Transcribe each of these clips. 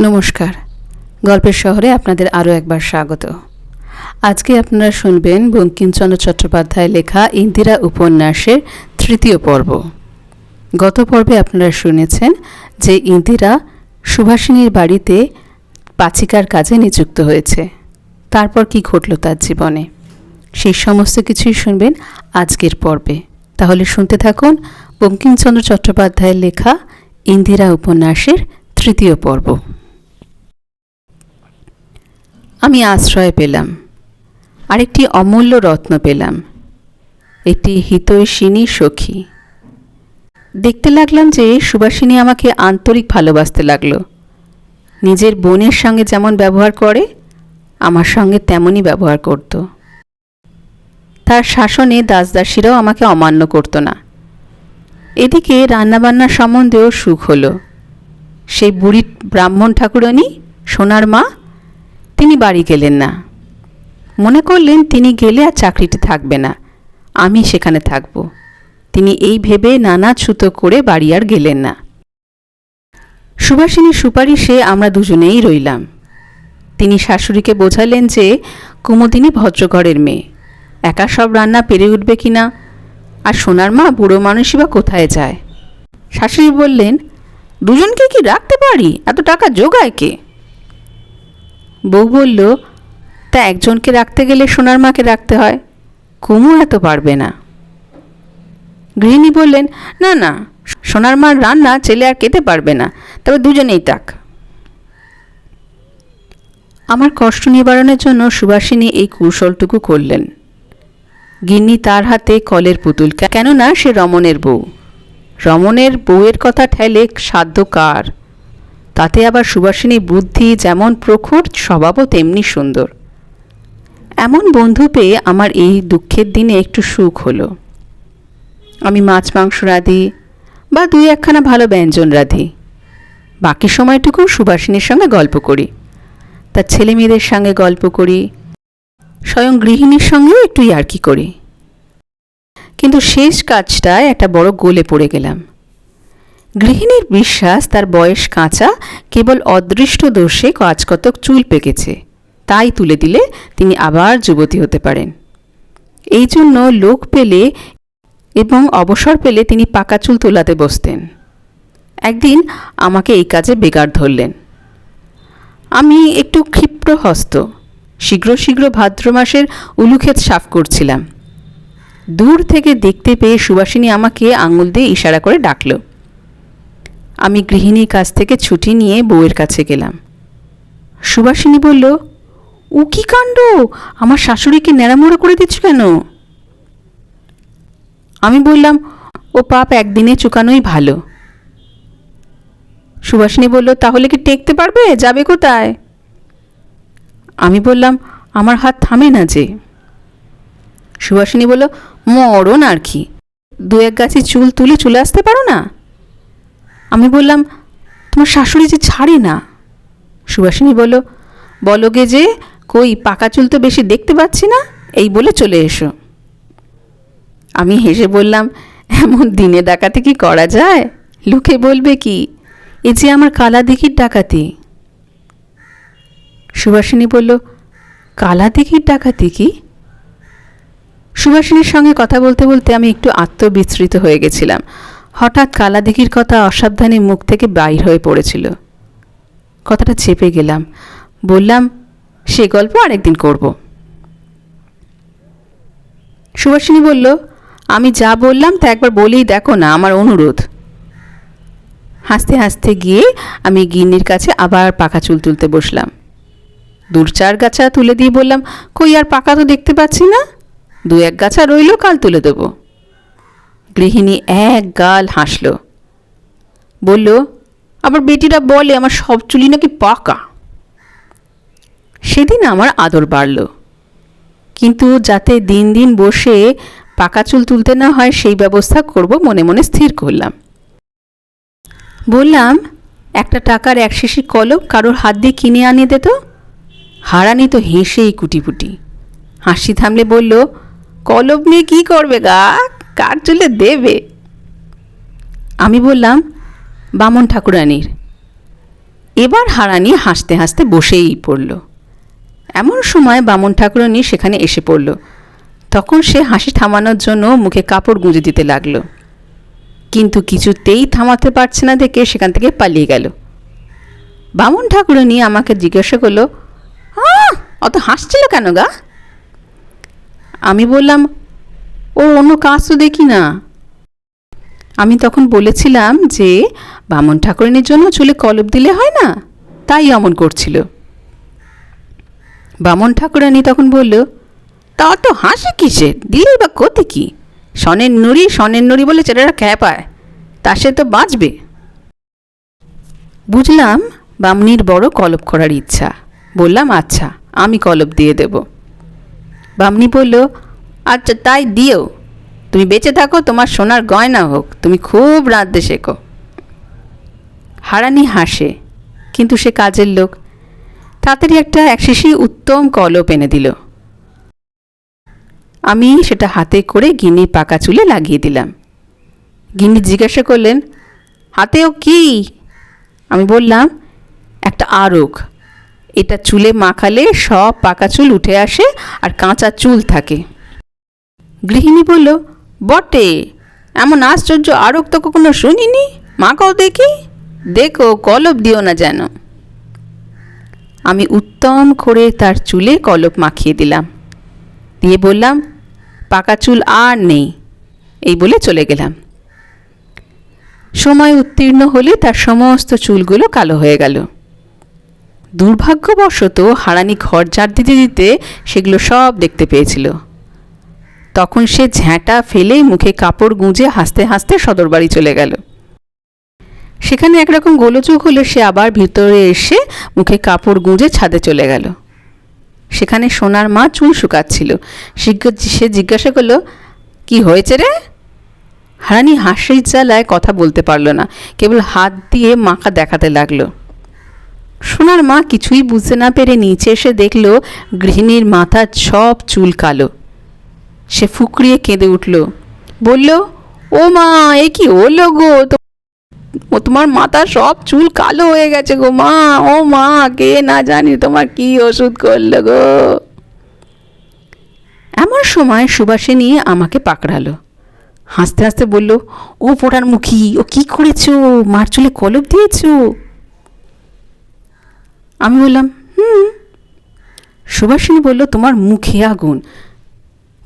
নমস্কার। গল্পের শহরে আপনাদের আরও একবার স্বাগত। আজকে আপনারা শুনবেন বঙ্কিমচন্দ্র চট্টোপাধ্যায় লেখা ইন্দিরা উপন্যাসের তৃতীয় পর্ব। গত পর্বে আপনারা শুনেছেন যে ইন্দিরা সুভাষিনীর বাড়িতে পাচিকার কাজে নিযুক্ত হয়েছে। তারপর কি ঘটল তার জীবনে? সেই সমস্ত কিছুই শুনবেন আজকের পর্বে। তাহলে শুনতে থাকুন বঙ্কিমচন্দ্র চট্টোপাধ্যায়ের লেখা ইন্দিরা উপন্যাসের তৃতীয় পর্ব। আমি আশ্রয় পেলাম। আরেকটি অমূল্য রত্ন পেলাম। একটি হিতৈষিনী সখী। দেখতে লাগলাম যে সুবাসিনী আমাকে আন্তরিক ভালোবাসতে লাগল। নিজের বোনের সঙ্গে যেমন ব্যবহার করে, আমার সঙ্গে তেমনই ব্যবহার করত। তার শাসনে দাসদাসীরাও আমাকে অমান্য করতো না। এদিকে রান্নাবান্নার সম্বন্ধেও সুখ হলো। সেই বুড়ি ব্রাহ্মণ ঠাকুরানী, সোনার মা তিনি বাড়ি গেলেন না। মনে করলেন তিনি গেলে আর চাকরিটি থাকবে না। আমি সেখানে থাকব। তিনি এই ভেবে নানা ছুতো করে বাড়ি আর গেলেন না। সুভাষিনী সুপারিশে আমরা দুজনেই রইলাম। তিনি শাশুড়িকে বোঝালেন যে কুমুদিনী ভদ্রঘরের মেয়ে। একা সব রান্না পেরে উঠবে কি না? আর সোনার মা বুড়ো মানুষই বা কোথায় যায়? শাশুড়ি বললেন, দুজনকে কি রাখতে পারি? এত টাকা জোগায় কে? বউ বলল, তা একজনকে রাখতে গেলে সোনার মাকে রাখতে হয়, কুমু এত পারবে না। গৃহিণী বললেন, না না, সোনার মার রান্না ছেলে আর খেতে পারবে না, তবে দুজনেই তাক আমার কষ্ট নিবারণের জন্য সুবাসিনী এই কৌশলটুকু করলেন। গিন্নি তার হাতে কলের পুতুল, কেননা সে রমণের বউ। রমণের বউয়ের কথা ঠেলে সাধ্য কার? তাতে আবার সুবাসিনী বুদ্ধি যেমন প্রখর, স্বভাবও তেমনি সুন্দর। এমন বন্ধু পেয়ে আমার এই দুঃখের দিনে একটু সুখ হলো। আমি মাছ মাংস রাঁধি বা দুই একখানা ভালো ব্যঞ্জন রাঁধি। বাকি সময়টুকু সুবাসিনীর সঙ্গে গল্প করি। তার ছেলে মেয়েদের সঙ্গে গল্প করি, স্বয়ং গৃহিণীর সঙ্গেও একটু ইয়ার্কি করি। কিন্তু শেষ কাজটায় একটা বড় গোলে পড়ে গেলাম। গৃহিণীর বিশ্বাস, তার বয়স কাঁচা, কেবল অদৃষ্ট দোষে কাজকতক চুল পেকেছে। তাই তুলে দিলে তিনি আবার যুবতী হতে পারেন। এই জন্য লোক পেলে এবং অবসর পেলে তিনি পাকা চুল তোলাতে বসতেন। একদিন আমাকে এই কাজে বেগার ধরলেন। আমি একটু ক্ষিপ্র হস্ত। শীঘ্র শীঘ্র ভাদ্র মাসের উলুক্ষেত সাফ করছিলাম। দূর থেকে দেখতে পেয়ে সুবাসিনী আমাকে আঙুল দিয়ে ইশারা করে ডাকল। আমি গৃহিণীর কাছ থেকে ছুটি নিয়ে বউয়ের কাছে গেলাম। সুবাসিনী বলল, ও কি কাণ্ড? আমার শাশুড়িকে ন্যাড়ামোড়া করে দিচ্ছ কেন? আমি বললাম, ও পাপ একদিনে চুকানোই ভালো। সুভাষিনী বলল, তাহলে কি টেকতে পারবে? যাবে কোথায়? আমি বললাম, আমার হাত থামে না যে। সুভাষিনী বলল মরণ আর কি দু এক গাছি চুল তুলে চলে আসতে পারো না? আমি বললাম, তোমার শাশুড়ি যে ছাড়ে না? সুভাষিনী বলল, বলো গে যে, কই, পাকা চুল তো বেশি দেখতে পাচ্ছি না, এই বলে চলে এসো। আমি হেসে বললাম, এমন দিনে ডাকাতি কি করা যায়? লোকে বলবে কি, এ যে আমার কালা দিঘির ডাকাতি। সুভাষিনী বলল কালা দিঘির ডাকাতি কি? সুভাষিনীর সঙ্গে কথা বলতে বলতে আমি একটু আত্মবিস্মৃত হয়ে গেছিলাম। হঠাৎ কালা দিঘির কথা অসাবধানে মুখ থেকে বাইর হয়ে পড়েছিল। কথাটা চেপে গেলাম। বললাম, সে গল্প আরেকদিন করব। সুভাষিনী বলল, আমি যা বললাম তা একবার বলেই দেখো না, আমার অনুরোধ। হাসতে হাসতে গিয়ে আমি গিন্নির কাছে আবার পাকা চুল তুলতে বসলাম। দূর চার গাছা তুলে দিয়ে বললাম, কই আর পাকা তো দেখতে পাচ্ছি না? দু এক গাছা রইল, কাল তুলে দেব। গৃহিণী এক গাল হাসল। বলল, আবার বেটিরা বলে আমার সব চুলি নাকি পাকা? সেদিন আমার আদর বাড়ল। কিন্তু যাতে দিন দিন বসে পাকা চুল তুলতে না হয়, সেই ব্যবস্থা করব মনে মনে স্থির করলাম। বললাম, একটা টাকার এক শিশি কলম কারোর হাত দিয়ে কিনে আনিয়ে দে তো। হারানি তো হেসেই কুটিপুটি। হাসি থামলে বলল, কলম নিয়ে কী করবে গা? কার চুলে দেবে? আমি বললাম, বামন ঠাকুরানির। এবার হারানি হাসতে হাসতে বসেই পড়ল। এমন সময় বামন ঠাকুরানি সেখানে এসে পড়ল। তখন সে হাসি থামানোর জন্য মুখে কাপড় গুঁজে দিতে লাগল। কিন্তু কিছুতেই থামাতে পারছে না দেখে সেখান থেকে পালিয়ে গেল। বামন ঠাকুরানি আমাকে জিজ্ঞাসা করল অত হাসছিল কেন গা? আমি বললাম ও অন্য কাজ তো দেখি না। আমি তখন বলেছিলাম যে, বামন ঠাকুরানীর জন্য চুলে কলপ দিলে হয় না? তাই অমন করছিল। বামন ঠাকুরানী তখন বলল, তা অত হাসি কিসের দিলেই বা কোথে কি? সনের নুড়ি সনের নুড়ি বলে ছেলেরা খ্যাপায়, তা সে তো বাঁচবে। বুঝলাম বামনির বড় কলপ করার ইচ্ছা। বললাম আচ্ছা আমি কলপ দিয়ে দেব। বামনি বলল আচ্ছা তাই দিও। তুমি বেঁচে থাকো, তোমার সোনার গয়না হোক। তুমি খুব রাঁধতে শেখো। হারানি হাসে, কিন্তু সে কাজের লোক। তাড়াতাড়ি একটা একশিশি উত্তম কলপ এনে দিল। আমি সেটা হাতে করে গিন্নির পাকা চুলে লাগিয়ে দিলাম। গিন্নি জিজ্ঞাসা করলেন, হাতেও কি? আমি বললাম, একটা আরক এটা চুলে মাখালে সব পাকা চুল উঠে আসে আর কাঁচা চুল থাকে। গৃহিণী বলল, বটে, এমন আশ্চর্য আরক তো কখনো শুনিনি? মা কও দেখি, দেখো, কলপ দিও না যেন। আমি উত্তম করে তার চুলে কলপ মাখিয়ে দিলাম। দিয়ে বললাম, পাকা চুল আর নেই। এই বলে চলে গেলাম। সময় উত্তীর্ণ হলে তার সমস্ত চুলগুলো কালো হয়ে গেল। দুর্ভাগ্যবশত হারানি ঘর ঝাড় দিতে দিতে সেগুলো সব দেখতে পেয়েছিল। তখন সে ঝ্যাঁটা ফেলে মুখে কাপড় গুঁজে হাসতে হাসতে সদর বাড়ি চলে গেল। সেখানে একরকম গোলযোগ হলে সে আবার ভিতরে এসে মুখে কাপড় গুঁজে ছাদে চলে গেল। সেখানে সোনার মা চুল শুকাচ্ছিল। সে জিজ্ঞাসা করল, কি হয়েছে রে? হারানি হাসির জ্বালায় কথা বলতে পারল না, কেবল হাত দিয়ে মাখা দেখাতে লাগল। সোনার মা কিছুই বুঝতে না পেরে নিচে এসে দেখল গৃহিণীর মাথার সব চুল কালো। সে ফুকরিয়ে কেঁদে উঠল। বলল, ও মা, এ কি হলো গো? ও তোমার মাথার সব চুল কালো হয়ে গেছে গো মা। ও মা, কে না জানি তোমার কি ওষুধ করল গো? এমন সময় সুবাসিনী আমাকে পাকড়ালো। হাসতে হাসতে বলল, ও পোড়ার মুখী, ও কি করেছ? মার চুলে কলপ দিয়েছ? আমি বললাম, হুম। সুভাষিনী বলল, তোমার মুখে আগুন।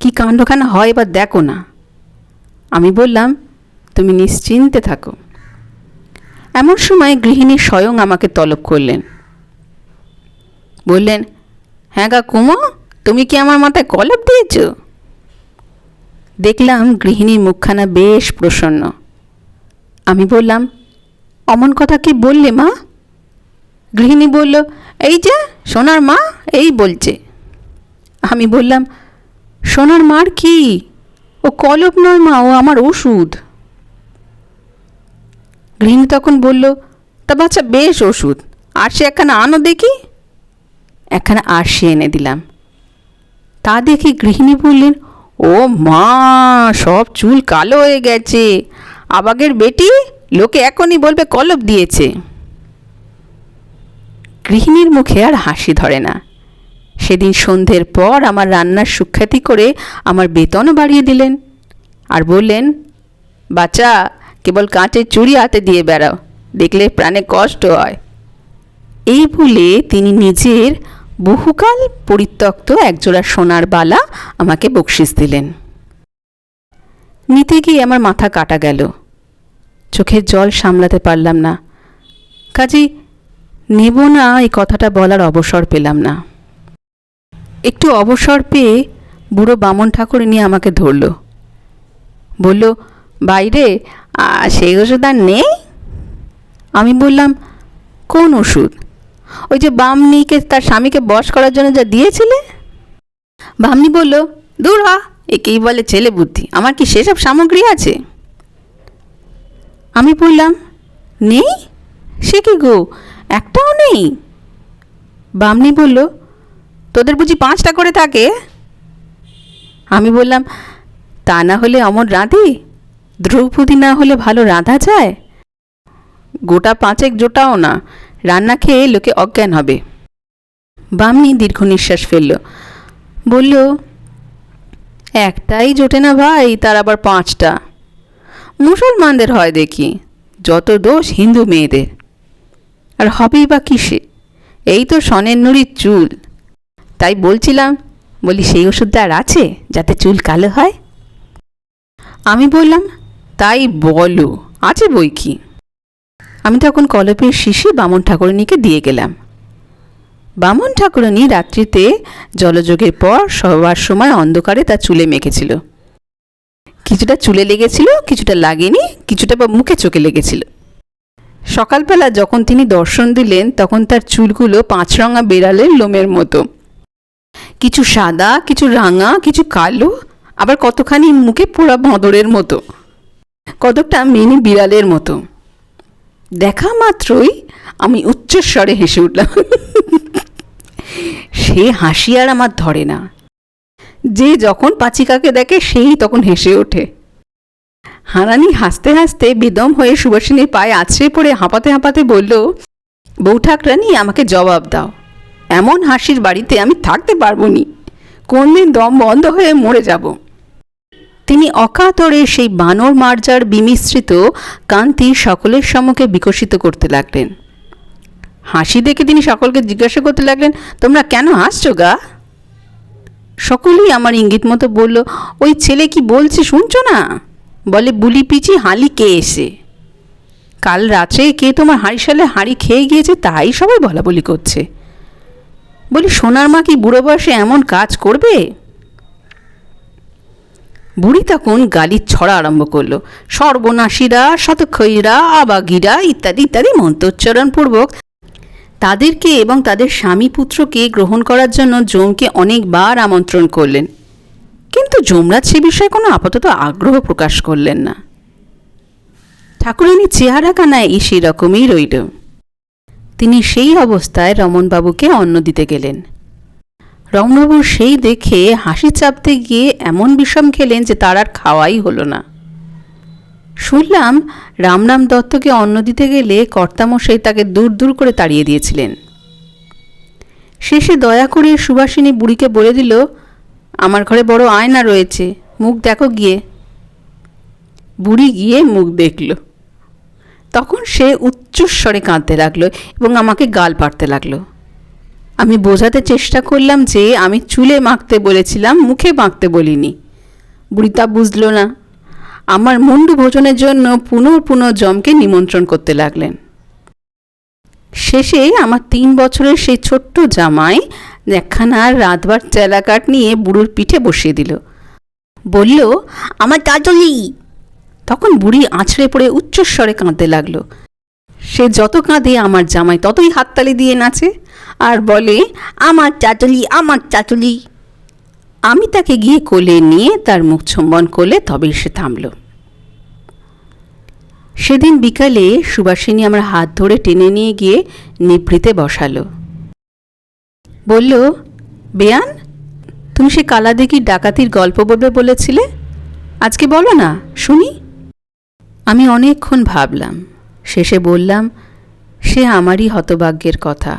কি কাণ্ডখানা হয় এবার দেখো না। আমি বললাম, তুমি নিশ্চিন্তে থাকো। এমন সময় গৃহিণী স্বয়ং আমাকে তলব করলেন। বললেন হ্যাঁ গা কুমো, তুমি কি আমার মাথায় কলপ দিয়েছ? দেখলাম গৃহিণীর মুখখানা বেশ প্রসন্ন। আমি বললাম, অমন কথা কি বললে মা? গৃহিণী বলল, এই যে, সোনার মা, এই বলছে। আমি বললাম সোনার মার কি? ও কলপ নয় মা, ও আমার ওষুধ। গৃহিণী তখন বলল, তা বাচ্চা বেশ ওষুধ। আর সে একখানা আনো দেখি? একখানা আরশি এনে দিলাম। তা দেখে গৃহিণী বললেন, ও মা, সব চুল কালো হয়ে গেছে। আবাগের বেটি? লোকে এখনই বলবে কলপ দিয়েছে। গৃহিণীর মুখে আর হাসি ধরে না। সেদিন সন্ধ্যের পর আমার রান্নার সুখ্যাতি করে আমার বেতনও বাড়িয়ে দিলেন। আর বললেন, বাচ্চা, কেবল কাঁচের চুড়ি হাতে দিয়ে বেড়াও, দেখলে প্রাণে কষ্ট হয়। এই বলে তিনি নিজের বহুকাল পরিত্যক্ত একজোড়া সোনার বালা আমাকে বকশিস দিলেন। নিতে গিয়ে আমার মাথা কাটা গেল। চোখের জল সামলাতে পারলাম না। কাজেই নেব না, এই কথাটা বলার অবসর পেলাম না। একটু অবসর পেয়ে বুড়ো বামন ঠাকুর নিয়ে আমাকে ধরল। বলল, বাইরে সেই ওষুধ আর নেই? আমি বললাম, কোন ওষুধ? ওই যে বামনিকে, তার স্বামীকে বশ করার জন্য যা দিয়েছিলে? বামনি বলল, দূর হ, একেই বলে ছেলে বুদ্ধি, আমার কি সেসব সামগ্রী আছে? আমি বললাম, নেই? সে কি গো, একটাও নেই? বামনি বলল তোদের বুঝি পাঁচটা করে থাকে? আমি বললাম, তা না হলে অমর রাঁধি? দ্রৌপদী না হলে ভালো রাঁধা যায়? গোটা পাঁচেক জোটাও না, রান্না খেয়ে লোকে অজ্ঞান হবে। বামনি দীর্ঘ নিঃশ্বাস ফেলল। বলল, একটাই জোটে না ভাই, তার আবার পাঁচটা। মুসলমানদের হয় দেখি, যত দোষ হিন্দু মেয়েদের। আর হবেই বা কিসে? এই তো সনের নুড়ির চুল। তাই বলছিলাম, বলি সেই ওষুধটা আর আছে যাতে চুল কালো হয়? আমি বললাম, তাই বলো, আছে বই কি? আমি তখন কলপের শিশি বামন ঠাকুরনীকে দিয়ে গেলাম। বামন ঠাকুরনী রাত্রিতে জলযোগের পর সবার সময় অন্ধকারে তার চুলে মেখেছিল। কিছুটা চুলে লেগেছিল, কিছুটা লাগেনি, কিছুটা বা মুখে চোখে লেগেছিল। সকালবেলা যখন তিনি দর্শন দিলেন, তখন তার চুলগুলো পাঁচরঙা বেড়ালের লোমের মতো। কিছু সাদা, কিছু রাঙা, কিছু কালো, আবার কতখানি মুখে পোড়া বাঁদরের মতো। কতকটা মিনি বিড়ালের মতো। দেখা মাত্রই আমি উচ্চস্বরে হেসে উঠলাম। সে হাসি আর আমার ধরে না। যে যখন পাচিকাকে দেখে সেই তখন হেসে ওঠে। হারানি হাসতে হাসতে বেদম হয়ে সুভাষিনীর পায়ে আছড়ে পড়ে হাঁপাতে হাঁপাতে বলল, বউ ঠাকরানি, আমাকে জবাব দাও। এমন হাসির বাড়িতে আমি থাকতে পারব নি কোনদিন দম বন্ধ হয়ে মরে যাব। তিনি অকাতরে সেই বানর মার্জার বিমিশ্রিত কান্তি সকলের সম্মুখে বিকশিত করতে লাগলেন। হাসি দেখে তিনি সকলকে জিজ্ঞাসা করতে লাগলেন, তোমরা কেন হাসছো গা? সকলেই আমার ইঙ্গিত মতো বলল, ওই ছেলে কি বলছে শুনছো না? বলে, বুলি পিচি হালি কে এসে? কাল রাত্রে কে তোমার হাঁড়ি সালে হাঁড়ি খেয়ে গিয়েছে তাই সবাই বলা বলি করছে। বলি, সোনার মা কি বুড়ো বয়সে এমন কাজ করবে? বুড়ি তখন গালির ছড়া আরম্ভ করল। সর্বনাশীরা, শতক্ষয়ীরা, আবাগীরা ইত্যাদি ইত্যাদি মন্ত্রোচ্চারণপূর্বক তাদেরকে এবং তাদের স্বামী পুত্রকে গ্রহণ করার জন্য জমকে অনেকবার আমন্ত্রণ করলেন। কিন্তু যমরাজ সে বিষয়ে কোনো আপাতত আগ্রহ প্রকাশ করলেন না। ঠাকুরানী চেহারা কানায় সেই রকমই রইল। তিনি সেই অবস্থায় রমনবাবুকে অন্ন দিতে গেলেন। রমনবাবু সেই দেখে হাসি চাপতে গিয়ে এমন বিষম খেলেন যে তার আর খাওয়াই হলো না। শুনলাম রামরাম দত্তকে অন্ন দিতে গেলে কর্তামশাই তাকে দূর দূর করে তাড়িয়ে দিয়েছিলেন। শেষে দয়া করে সুভাষিনী বুড়িকে বলে দিল, আমার ঘরে বড় আয়না রয়েছে, মুখ দেখো গিয়ে। বুড়ি গিয়ে মুখ দেখল। তখন সে উচ্চস্বরে কাঁদতে লাগল এবং আমাকে গাল পাড়তে লাগল। আমি বোঝাতে চেষ্টা করলাম যে আমি চুলে মাখতে বলেছিলাম, মুখে মাখতে বলিনি। বুড়ি তা বুঝলো না। আমার মুন্ডু ভোজনের জন্য পুনঃ পুনঃ জমকে নিমন্ত্রণ করতে লাগলেন। শেষে আমার তিন বছরের সেই ছোট্ট জামাই একখানা রাতবার চেলাকাট নিয়ে বুড়োর পিঠে বসিয়ে দিল। বলল, আমার তাজলি তখন বুড়ি আছড়ে পড়ে উচ্চস্বরে কাঁদতে লাগল। সে যত কাঁদে আমার জামাই ততই হাততালি দিয়ে নাচে আর বলে, আমার চাচলি আমার চাচলি আমি তাকে গিয়ে কোলে নিয়ে তার মুখ চুম্বন করলে তবেই সে থামল। সেদিন বিকালে সুবাসিনী আমার হাত ধরে টেনে নিয়ে গিয়ে নিভৃতে বসালো। বলল, বেয়ান, তুমি সে কালাদিঘির ডাকাতির গল্প বলবে বলেছিলে? আজকে বলো না, শুনি। আমি অনেকক্ষণ ভাবলাম, শেষে বললাম, সে আমারই হতভাগ্যের কথা।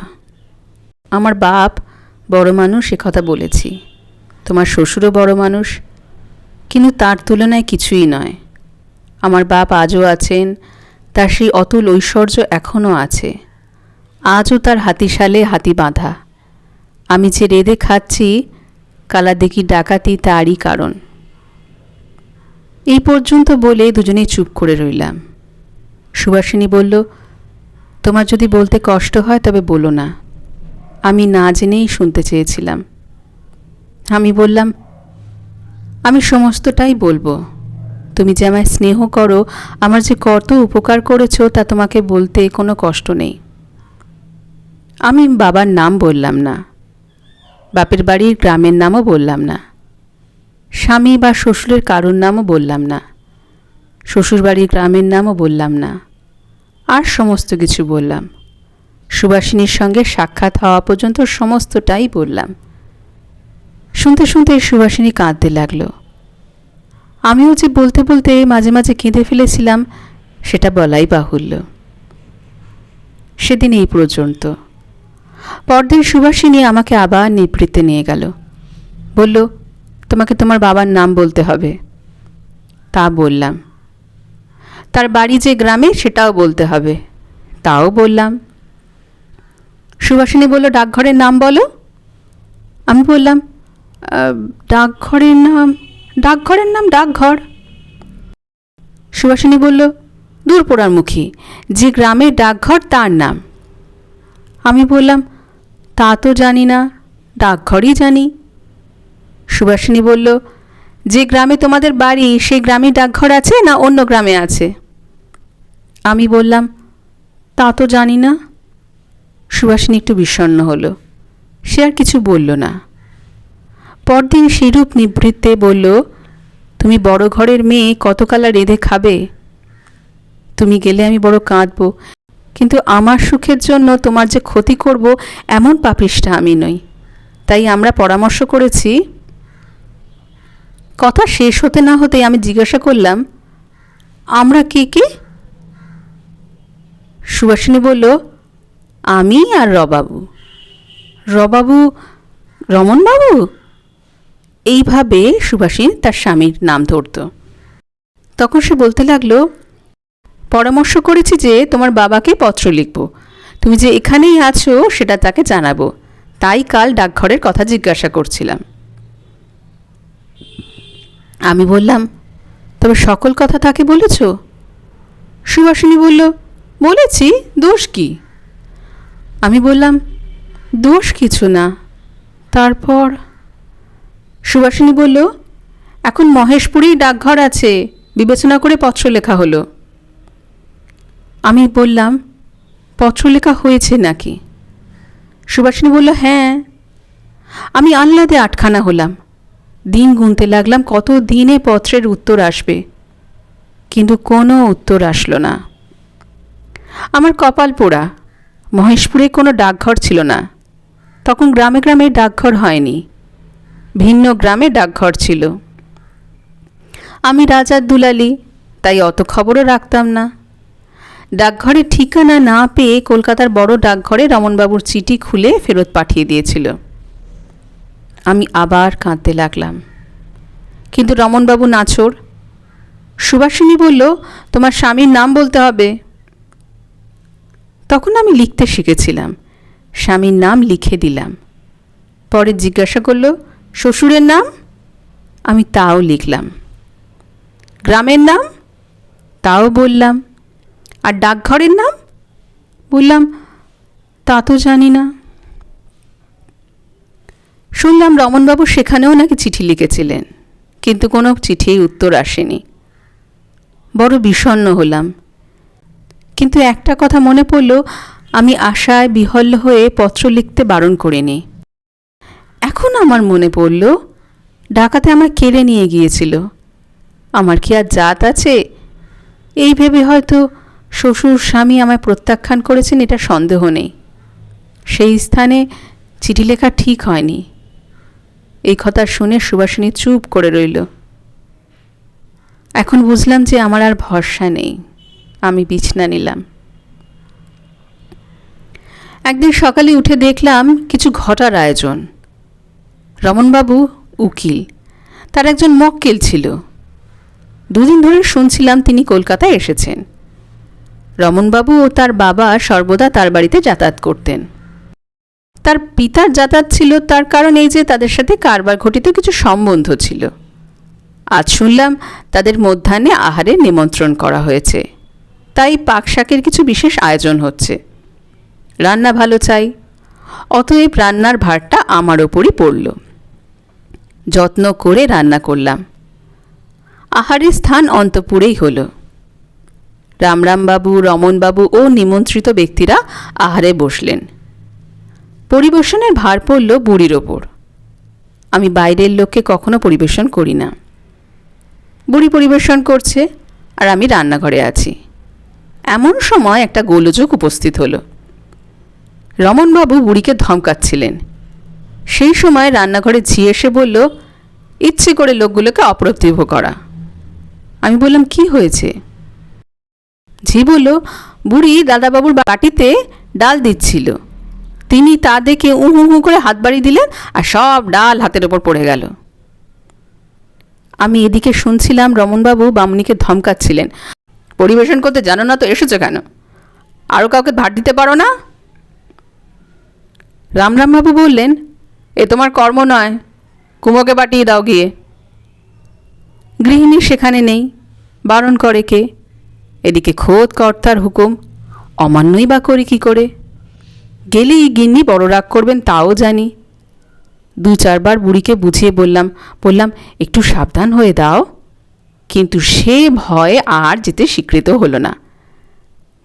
আমার বাপ বড় মানুষ, এ কথা বলেছি। তোমার শ্বশুরও বড় মানুষ, কিন্তু তার তুলনায় কিছুই নয়। আমার বাপ আজও আছেন, তার সেই অতুল ঐশ্বর্য এখনও আছে। আজও তার হাতিশালে হাতি বাঁধা। আমি যে রেদে খাচ্ছি কালাদেকি ডাকাতি তারই কারণ। এই পর্যন্ত বলে দুজনেই চুপ করে রইলাম। সুভাষিনী বলল, তোমার যদি বলতে কষ্ট হয় তবে বলো না। আমি না জেনেই শুনতে চেয়েছিলাম। আমি বললাম, আমি সমস্তটাই বলব। তুমি যে আমায় স্নেহ করো, আমার যে কত উপকার করেছ তা তোমাকে বলতে কোনো কষ্ট নেই। আমি বাবার নাম বললাম না। বাপের বাড়ির গ্রামের নামও বললাম না। স্বামী বা শ্বশুরের কারোর নামও বললাম না। শ্বশুরবাড়ির গ্রামের নামও বললাম না। আর সমস্ত কিছু বললাম। সুবাসিনীর সঙ্গে সাক্ষাৎ হওয়া পর্যন্ত সমস্তটাই বললাম। শুনতে শুনতে সুবাসিনী কাঁদতে লাগল। আমিও যে বলতে বলতে মাঝে মাঝে কেঁদে ফেলেছিলাম, সেটা বলাই বাহুল্য। সেদিন এই পর্যন্ত। পরদিন সুভাষিনী আমাকে আবার নিবৃত্তে নিয়ে গেল। বলল তোমাকে তোমার বাবার নাম বলতে হবে। তা বললাম। তার বাড়ি যে গ্রামে সেটাও বলতে হবে। তাও বললাম। সুভাষিনী বলল, ডাকঘরের নাম বলো। আমি বললাম ডাকঘরের নাম ডাকঘরের নাম ডাকঘর। সুভাষিনী বলল দূর পোড়ার মুখী যে গ্রামের ডাকঘর তার নাম। আমি বললাম, তা তো জানি না, ডাকঘরই জানি। সুভাষিনী বলল, যে গ্রামে তোমাদের বাড়ি, সেই গ্রামে ডাকঘর আছে না অন্য গ্রামে আছে? আমি বললাম, তা তো জানি না। সুভাষিনী একটু বিষণ্ণ হলো। সে আর কিছু বলল না। পরদিন সেরূপ নিবৃত্তে বলল, তুমি বড় ঘরের মেয়ে, কতকালা রেঁধে খাবে? তুমি গেলে আমি বড় কাঁদব, কিন্তু আমার সুখের জন্য তোমার যে ক্ষতি করব, এমন পাপিষ্ঠা আমি নই। তাই আমরা পরামর্শ করেছি কথা শেষ হতে না হতে আমি জিজ্ঞাসা করলাম, আমরা কে কে? সুভাষিনী বলল, আমি আর রবাবু। রবাবু? রমনবাবু এইভাবে সুভাষিনী তার স্বামীর নাম ধরত। তখন সে বলতে লাগল, পরামর্শ করেছি যে তোমার বাবাকে পত্র লিখব। তুমি যে এখানেই আছো সেটা তাকে জানাব। তাই কাল ডাকঘরের কথা জিজ্ঞাসা করছিলাম। আমি বললাম, তবে সকল কথা তাকে বলেছ? সুভাষিনী বলল, বলেছি, দোষ কি? আমি বললাম, দোষ কিছু না। তারপর সুভাষিনী বলল, এখন মহেশপুরেই ডাকঘর আছে, বিবেচনা করে পত্র লেখা হলো। আমি বললাম পত্র লেখা হয়েছে নাকি? সুভাষিনী বলল হ্যাঁ। আমি আহ্লাদে আটখানা হলাম। দিন গুনতে লাগলাম, কত দিনে পত্রের উত্তর আসবে। কিন্তু কোনো উত্তর আসলো না। আমার কপাল পোড়া। মহেশপুরে কোনো ডাকঘর ছিল না। তখন গ্রামে গ্রামে ডাকঘর হয়নি। ভিন্ন গ্রামে ডাকঘর ছিল। আমি রাজার দুলালি, তাই অত খবরও রাখতাম না। ডাকঘরের ঠিকানা না পেয়ে কলকাতার বড় ডাকঘরে রমনবাবুর চিঠি খুলে ফেরত পাঠিয়ে দিয়েছিল। আমি আবার কাঁদতে লাগলাম। কিন্তু রমনবাবু নাছোড়, সুভাষিনী বলল, তোমার স্বামীর নাম বলতে হবে? তখন আমি লিখতে শিখেছিলাম, স্বামীর নাম লিখে দিলাম। পরে জিজ্ঞাসা করল, শ্বশুরের নাম? আমি তাও লিখলাম। গ্রামের নাম? তাও বললাম। আর ডাকঘরের নাম? বললাম, তা তো জানি না। শুনলাম রমনবাবু সেখানেও নাকি চিঠি লিখেছিলেন, কিন্তু কোনো চিঠিই উত্তর আসেনি। বড় বিষণ্ণ হলাম। কিন্তু একটা কথা মনে পড়ল, আমি আশায় বিহল হয়ে পত্র লিখতে বারণ করিনি। এখন আমার মনে পড়ল, ডাকাতে আমার কেড়ে নিয়ে গিয়েছিল। আমার কি আর জাত আছে? এই ভেবে হয়তো শ্বশুর স্বামী আমায় প্রত্যাখ্যান করেছেন, এটা সন্দেহ নেই। সেই স্থানে চিঠি লেখা ঠিক হয়নি। এই কথা শুনে সুবাসিনী চুপ করে রইল। এখন বুঝলাম যে আমার আর ভরসা নেই। আমি বিছনা নিলাম। একদিন সকালে উঠে দেখলাম কিছু ঘটার আয়োজন। রমনবাবু উকিল, তার একজন মক্কেল ছিল। দুদিন ধরে শুনছিলাম তিনি কলকাতায় এসেছেন। রমনবাবু ও তার বাবা সর্বদা তার বাড়িতে যাতায়াত করতেন। তার পিতার যাতায়াত ছিল, তার কারণ এই যে তাদের সাথে কারবার ঘটিত কিছু সম্বন্ধ ছিল। আজ শুনলাম তাদের মধ্যাহ্নে আহারের নিমন্ত্রণ করা হয়েছে। তাই পাক শাকের কিছু বিশেষ আয়োজন হচ্ছে। রান্না ভালো চাই, অতএব রান্নার ভারটা আমার ওপরই পড়ল। যত্ন করে রান্না করলাম। আহারের স্থান অন্তপুরেই হলো। রামরামবাবু রমনবাবু ও নিমন্ত্রিত ব্যক্তিরা আহারে বসলেন। পরিবেশনের ভার পড়ল বুড়ির ওপর। আমি বাইরের লোককে কখনো পরিবেশন করি না। বুড়ি পরিবেশন করছে আর আমি রান্নাঘরে আছি। এমন সময় একটা গোলযোগ উপস্থিত হলো। রমনবাবু বুড়িকে ধমকাচ্ছিলেন। সেই সময় রান্নাঘরে ঝি এসে বলল, ইচ্ছে করে লোকগুলোকে অপ্রতিভ করা। আমি বললাম, কি হয়েছে? ঝি বলল, বুড়ি দাদাবাবুর বাটিতে ডাল দিচ্ছিল। তিনি তা দেখে উঁ হু করে হাত বাড়িয়ে দিলেন আর সব ডাল হাতের ওপর পড়ে গেল। আমি এদিকে শুনছিলাম রমনবাবু বামুনিকে ধমকাচ্ছিলেন। পরিবেশন করতে জানো না তো, এসেছ কেন? আরও কাউকে ভাট দিতে পারো না? রামরামবাবু বললেন, এ তোমার কর্ম নয়, কুমোকে পাঠিয়ে দাও গিয়ে। গৃহিণী সেখানে নেই, বারণ করে কে? এদিকে খোদ কর্তার হুকুম, অমান্যই বা করি কী করে? গেলেই গিন্নি বড় রাগ করবেন তাও জানি। দু চারবার বুড়িকে বুঝিয়ে বললাম বললাম, একটু সাবধান হয়ে দাও। কিন্তু সে ভয় আর যেতে স্বীকৃত হলো না।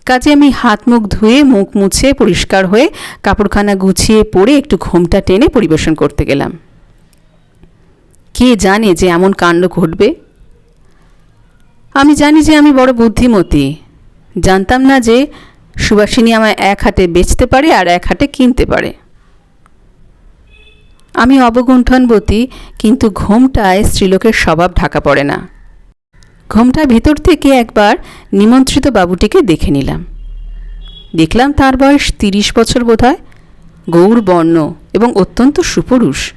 কাজে আমি হাত মুখ ধুয়ে মুখ মুছে পরিষ্কার হয়ে কাপড়খানা গুছিয়ে পরে একটু ঘোমটা টেনে পরিবেশন করতে গেলাম। কে জানে যে এমন কাণ্ড ঘটবে? আমি জানি যে আমি বড় বুদ্ধিমতী। জানতাম না যে সুবাসিনী আমায় এক হাতে বেচতে পারে আর এক হাতে কিনতে পারে। আমি অবগুণ্ঠনবতী কিন্তু ঘোমটায় স্ত্রীলোকের স্বভাব ঢাকা পড়ে না। ঘোমটার ভিতর থেকে একবার নিমন্ত্রিত বাবুটিকে দেখে নিলাম। দেখলাম তার বয়স তিরিশ বছর বোধ হয় গৌর বর্ণ এবং অত্যন্ত সুপুরুষ।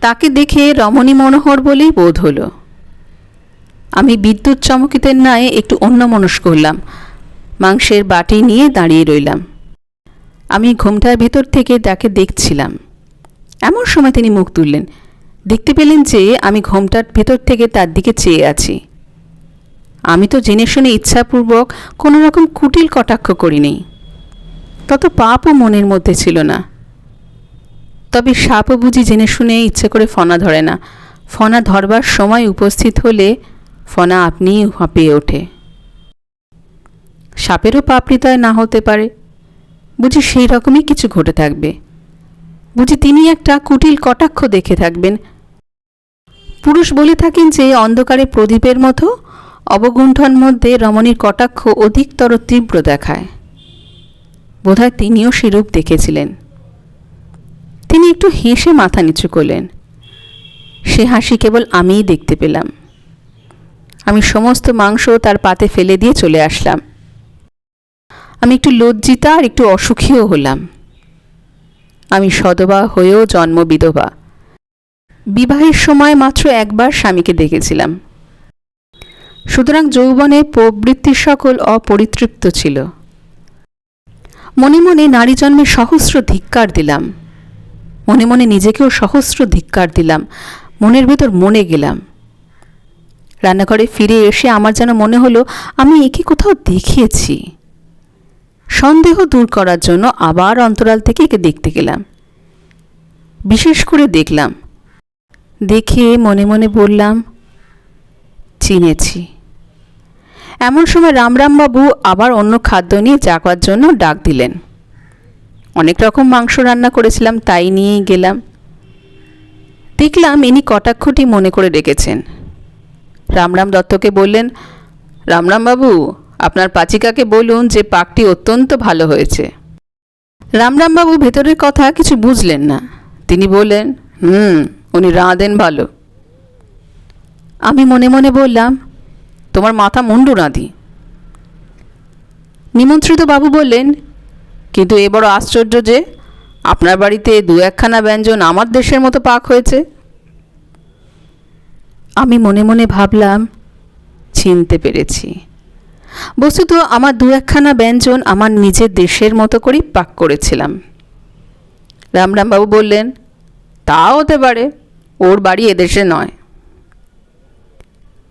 তাকে দেখে রমণী মনোহর বলেই বোধ হলো। আমি বিদ্যুৎ চমকিতের ন্যায় একটু অন্যমনস্ক হলাম। মাংসের বাটি নিয়ে দাঁড়িয়ে রইলাম। আমি ঘোমটার ভেতর থেকে তাকে দেখছিলাম। এমন সময় তিনি মুখ তুললেন। দেখতে পেলেন যে আমি ঘোমটার ভেতর থেকে তার দিকে চেয়ে আছি। আমি তো জেনে শুনে ইচ্ছাপূর্বক কোনো রকম কুটিল কটাক্ষ করিনি। তত পাপও মনের মধ্যে ছিল না। তবে সাপও বুঝি জেনে শুনে ইচ্ছে করে ফনা ধরে না। ফনা ধরবার সময় উপস্থিত হলে ফনা আপনিই হাঁপিয়ে ওঠে। সাপেরও পাপ হৃদয় না হতে পারে। বুঝি সেই রকমই কিছু ঘটে থাকবে। বুঝি তিনি একটা কুটিল কটাক্ষ দেখে থাকবেন। পুরুষ বলে থাকেন যে, অন্ধকারে প্রদীপের মতো অবগুণ্ঠন মধ্যে রমণীর কটাক্ষ অধিকতর তীব্র দেখায়। বোধহয় তিনিও সেরূপ দেখেছিলেন। তিনি একটু হেসে মাথা নিচু করলেন। সে হাসি কেবল আমিই দেখতে পেলাম। আমি সমস্ত মাংস তার পাতে ফেলে দিয়ে চলে আসলাম। আমি একটু লজ্জিতা আর একটু অসুখীও হলাম। আমি সদবা হয়েও জন্ম বিধবা। বিবাহের সময় মাত্র একবার স্বামীকে দেখেছিলাম। সুতরাং যৌবনে প্রবৃত্তি সকল অপরিতৃপ্ত ছিল। মনে মনে নারী জন্মে সহস্র ধিক্কার দিলাম। মনে মনে নিজেকেও সহস্র ধিক্কার দিলাম। মনের ভেতর মনে গেলাম। রান্নাঘরে ফিরে এসে আমার যেন মনে হলো, আমি একে কোথাও দেখিয়েছি। সন্দেহ দূর করার জন্য আবার অন্তরাল থেকে একে দেখতে গেলাম। বিশেষ করে দেখলাম। দেখে মনে মনে বললাম, চিনেছি। এমন সময় রামরামবাবু আবার অন্য খাদ্য নিয়ে চাকবার জন্য ডাক দিলেন। অনেক রকম মাংস রান্না করেছিলাম, তাই নিয়েই গেলাম। দেখলাম ইনি কটাক্ষটি মনে করে রেখেছেন। রামরাম দত্তকে বললেন, রামরামবাবু আপনার পাচিকাকে বলুন যে পাকটি অত্যন্ত ভালো হয়েছে। রামরামবাবু ভেতরের কথা কিছু বুঝলেন না। তিনি বললেন, হুম, উনি রাঁধেন ভালো। আমি মনে মনে বললাম, তোমার মাথা মুন্ডু রাঁধি। নিমন্ত্রিত বাবু বললেন, কিন্তু এ বড় আশ্চর্য যে, আপনার বাড়িতে দু একখানা ব্যঞ্জন আমার দেশের মতো পাক হয়েছে। আমি মনে মনে ভাবলাম, চিনতে পেরেছি। বস্তুত আমার দু একখানা ব্যঞ্জন আমার নিজের দেশের মতো করেই পাক করেছিলাম। রামরামবাবু বললেন তা হতে পারে, ওর বাড়ি এদেশে নয়।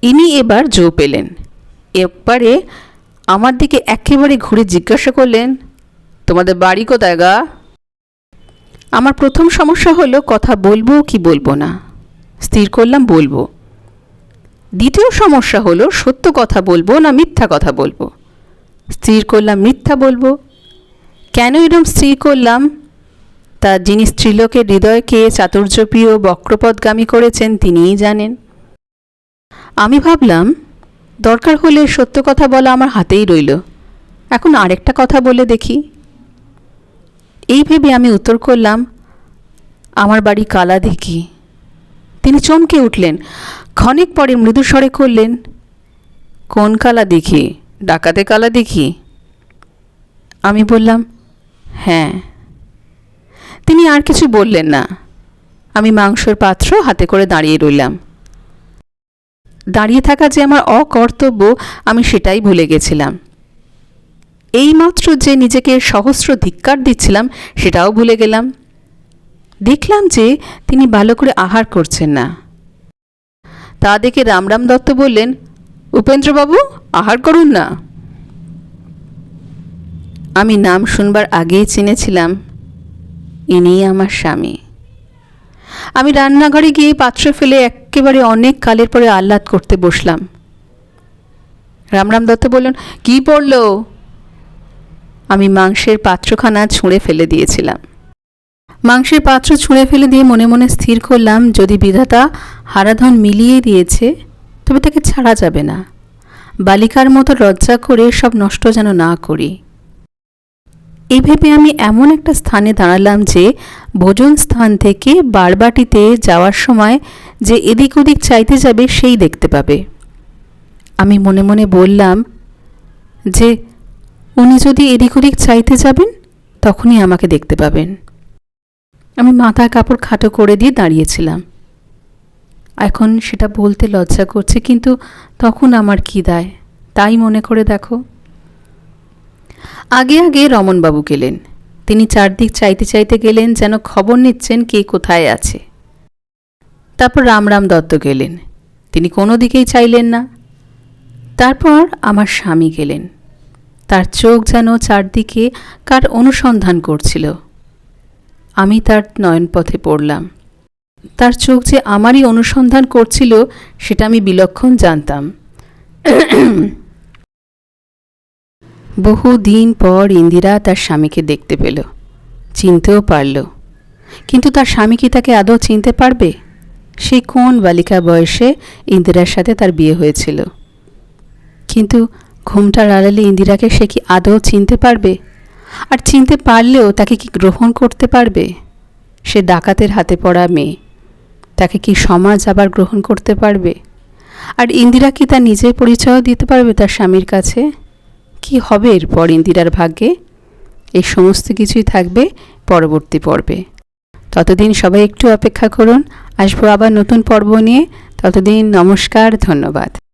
ইনি এবার জো পেলেন। এবারে আমার দিকে একেবারে ঘুরে জিজ্ঞাসা করলেন, তোমাদের বাড়ি কোথায় গা? আমার প্রথম সমস্যা হলো, কথা বলব কি বলব না? স্থির করলাম, বলব। দ্বিতীয় সমস্যা হলো, সত্য কথা বলব না মিথ্যা কথা বলব? স্থির করলাম মিথ্যা বলব? কেন এরম স্থির করলাম? তা যিনি স্ত্রীলোকের হৃদয়কে চাতুর্যপ্রিয় বক্রপদগামী করেছেন, তিনিই জানেন। আমি ভাবলাম, দরকার হলে সত্য কথা বলা আমার হাতেই রইল। এখন আরেকটা কথা বলে দেখি। এই ভেবে আমি উত্তর করলাম, আমার বাড়ি কালা দেখি তিনি চমকে উঠলেন ক্ষণিক পরে মৃদু স্বরে করলেন কোন কালা দেখি? ডাকাতে কালা দেখি? আমি বললাম হ্যাঁ। তিনি আর কিছু বললেন না। আমি মাংসর পাত্র হাতে করে দাঁড়িয়ে রইলাম। দাঁড়িয়ে থাকা যে আমার অকর্তব্য, আমি সেটাই ভুলে গেছিলাম। এইমাত্র যে নিজেকে সহস্র ধিক্কার দিচ্ছিলাম, সেটাও ভুলে গেলাম। দেখলাম যে তিনি ভালো করে আহার করছেন না। তা দেখে রামরাম দত্ত বললেন, উপেন্দ্রবাবু, আহার করুন না। আমি নাম শুনবার আগেই চিনেছিলাম। ইনি আমার স্বামী। আমি রান্নাঘরে গিয়ে পাত্র ফেলে একেবারে অনেক কালের পরে আহ্লাদ করতে বসলাম। রামরাম দত্ত বললেন, কি পড়ল? আমি মাংসের পাত্রখানা ছুঁড়ে ফেলে দিয়েছিলাম। মাংসের পাত্র ছুঁড়ে ফেলে দিয়ে মনে মনে স্থির করলাম, যদি বিধাতা হারাধন মিলিয়ে দিয়েছে, তবে তাকে ছাড়া যাবে না। বালিকার মতো লজ্জা করে সব নষ্ট যেন না করি। এই ভেবে আমি এমন একটা স্থানে দাঁড়ালাম যে ভোজন স্থান থেকে বারবাটিতে যাওয়ার সময় যে এদিক ওদিক চাইতে যাবে সেই দেখতে পাবে। আমি মনে মনে বললাম, যে উনি যদি এদিক ওদিক চাইতে যাবেন, তখনই আমাকে দেখতে পাবেন। আমি মাথার কাপড় খাটো করে দিয়ে দাঁড়িয়েছিলাম। এখন সেটা বলতে লজ্জা করছে, কিন্তু তখন আমার কী দায়? তাই মনে করে দেখো। আগে আগে রমনবাবু গেলেন। তিনি চারদিক চাইতে চাইতে গেলেন, যেন খবর নিচ্ছেন কে কোথায় আছে। তারপর রামরাম দত্ত গেলেন। তিনি কোনো দিকেই চাইলেন না। তারপর আমার স্বামী গেলেন। তার চোখ যেন চারদিকে কার অনুসন্ধান করছিল। আমি তার নয়নপথে পড়লাম। তার চোখ যে আমারই অনুসন্ধান করছিল, সেটা আমি বিলক্ষণ জানতাম। বহু দিন পর ইন্দিরা তার স্বামীকে দেখতে পেল। চিনতেও পারল। কিন্তু তার স্বামী কি তাকে আদৌ চিনতে পারবে? সে কোন বালিকা বয়সে ইন্দিরার সাথে তার বিয়ে হয়েছিল? কিন্তু ঘুমটার আড়ালে ইন্দিরাকে সে কি আদৌ চিনতে পারবে? আর চিনতে পারলেও তাকে কি গ্রহণ করতে পারবে? সে ডাকাতের হাতে পড়া মেয়ে। তাকে কি সমাজ আবার গ্রহণ করতে পারবে? আর ইন্দিরা কি তার নিজের পরিচয় দিতে পারবে তার স্বামীর কাছে? কি হবে এরপর ইন্দিরার ভাগ্যে? এই সমস্ত কিছুই থাকবে পরবর্তী পর্বে। ততদিন সবাই একটু অপেক্ষা করুন। আসব আবার নতুন পর্ব নিয়ে। ততদিন নমস্কার, ধন্যবাদ।